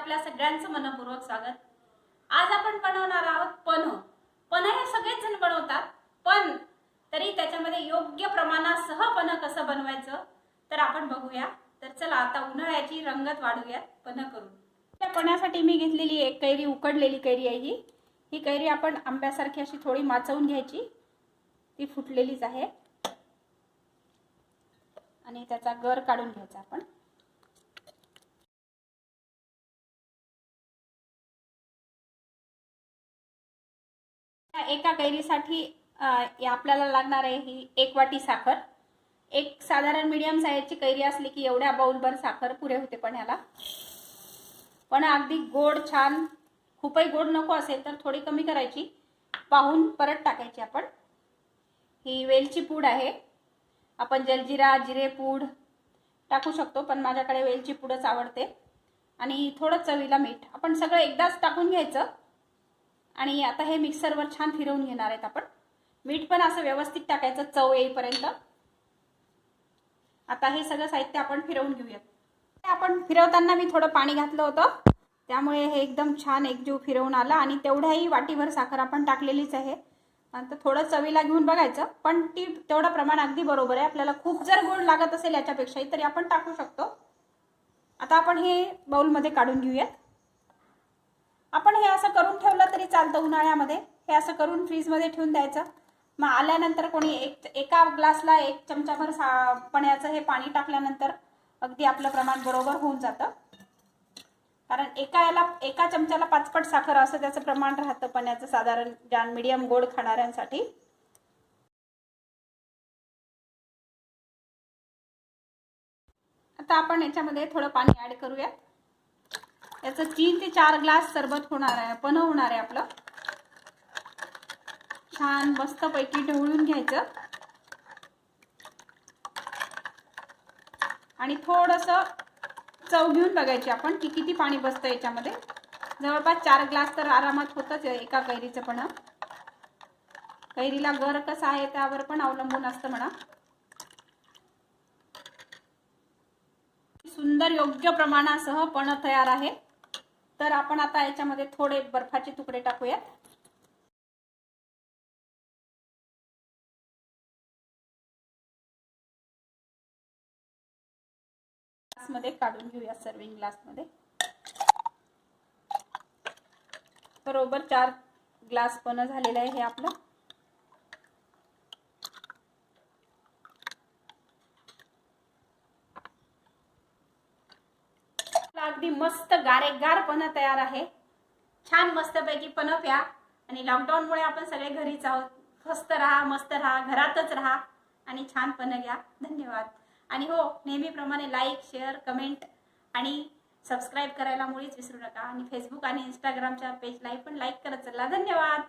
आपल्या सगळ्यांचं मनपूर्वक स्वागत. आज आपण बनवणार आहोत पन्ह पन्ह हे सगळेच जण बनवतात पण तरी त्याच्यामध्ये योग्य प्रमाणासह पन्ह कसं बनवायचं तर आपण बघूया. तर चला आता उन्हाळ्याची रंगत वाढूयात पन्ह करून. त्या पण्यासाठी मी घेतलेली एक कैरी उकडलेली कैरी आहे ही. ही कैरी आपण आंब्यासारखी अशी थोडी माचवून घ्यायची. ती फुटलेलीच आहे. आणि त्याचा गर काढून घ्यायचा आपण. एका कैरीसाठी या आपल्याला लागणार आहे ही एक वाटी साखर. एक साधारण मीडियम साईजची कैरी असली की एवढ्या बाउलभर साखर पुरे होते पण ह्याला. पण अगदी गोड छान खूपही गोड नको असेल तर थोडी कमी करायची. पाहून परत टाकायची आपण. ही वेलची पूड आहे. आपण जलजिरा जिरे पूड टाकू शकतो पण माझ्याकडे वेलची पूडच आवडते. आणि थोडं चवीला मीठ. आपण सगळं एकदाच टाकून घ्यायचं. आणि आता हे मिक्सरवर छान फिरवून घेणार आहेत आपण. मीठ पण असं व्यवस्थित टाकायचं चव येईपर्यंत. आता हे सगळं साहित्य आपण फिरवून घेऊयात. आपण फिरवताना मी थोडं पाणी घातलं होतं. त्यामुळे हे एकदम छान एकजीव फिरवून आलं आणि तेवढ्याही वाटीभर साखर आपण टाकलेलीच आहे. नंतर थोडं चवीला घेऊन बघायचं पण ती तेवढं प्रमाण अगदी बरोबर आहे. आपल्याला खूप जर गोड लागत असेल याच्यापेक्षाही तरी आपण टाकू शकतो. आता आपण हे बाउलमध्ये काढून घेऊयात. आपण हे असं करून ठेवलं तरी चालतं उन्हाळ्यामध्ये? हे असं करून फ्रीजमध्ये ठेवून द्यायचं. मग आल्यानंतर कोणी एक एका ग्लासला एक चमचाभर सा पण्याचं हे पाणी टाकल्यानंतर अगदी आपलं प्रमाण बरोबर होऊन जातं. कारण एका याला एका चमच्याला पाचपट साखर असं त्याचं प्रमाण राहतं पण्याचं साधारण ज्या मिडियम गोड खाणाऱ्यांसाठी. आता आपण याच्यामध्ये थोडं पाणी ऍड करूयात. याचं तीन ते चार ग्लास सरबत होणार आहे पण होणार आहे आपलं. छान मस्तपैकी ढवळून घ्यायचं. आणि थोडस चव घेऊन बघायची आपण की किती पाणी बसतं याच्यामध्ये. जवळपास चार ग्लास तर आरामात होतच एका कैरीचं पण. कैरीला गर कसा आहे त्यावर पण अवलंबून असतं म्हणा. सुंदर योग्य प्रमाणासह पण तयार आहे. तर आपण आता याच्यामध्ये थोडे बर्फाचे तुकडे टाकूयात. मध्ये काढून घेऊया सर्विंग ग्लासमध्ये. बरोबर चार ग्लास पण झालेलं आहे हे आपलं. अगदी मस्त गारेगार पण तयार आहे. छान मस्तपैकी पण प्या. आणि लॉकडाऊनमुळे आपण सगळे घरीच आहोत. स्वस्त राहा मस्त राहा घरातच राहा. आणि छान पण घ्या. धन्यवाद. आणि हो नेहमीप्रमाणे लाईक शेअर कमेंट आणि सबस्क्राईब करायला मुळीच विसरू नका. आणि फेसबुक आणि इंस्टाग्रामच्या पेजलाही पण लाईक करत चला. धन्यवाद.